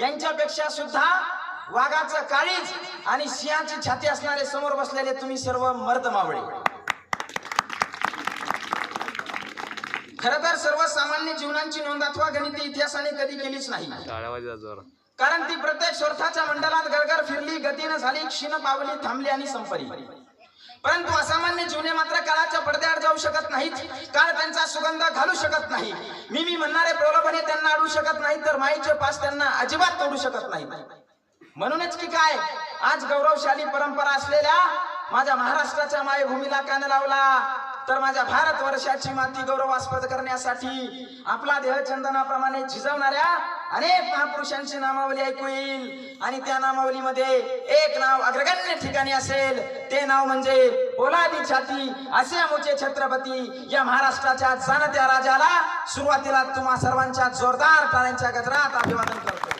यांच्यापेक्षा सुद्धा वाघाचं काळीज आणि सिंहाची छाती असणारे समोर बसलेले तुम्ही सर्व मर्द मावळे. खर तर सर्वसामान्य जीवनांची नोंद अथवा गणिती इतिहासाने कधी केलीच नाही. कारण ती प्रत्येक स्वार्थाच्या मंडलात गरगर फिरली गतीनं झाली क्षीण पावली थांबली आणि संपली. परंतु असामान्य जीवने मात्र काळाच्या पडद्याआड जाऊ शकत नाहीत काळ त्यांचा सुगंध घालू शकत नाही. मी मी म्हणणारे प्रलोभने त्यांना अडू शकत नाही तर माईचे पास त्यांना अजिबात तोडू शकत नाही म्हणूनच की काय? आज गौरवशाली परंपरा असलेल्या माझ्या महाराष्ट्राच्या मायभूमीला कान लावला तर माझ्या भारत वर्षाची माती गौरवास्पद करण्यासाठी आपला देह चंदनाप्रमाणे झिजवणाऱ्या अनेक महापुरुषांची नामावली ऐकू येईल आणि त्या नामावलीमध्ये एक नाव अग्रगण्य ठिकाणी असेल ते नाव म्हणजे ओलादी छाती असे आमचे छत्रपती या महाराष्ट्राच्या जाणत्या राजाला सुरुवातीला तुम्हा सर्वांच्या जोरदार टाळ्यांच्या गजरात अभिवादन करतो.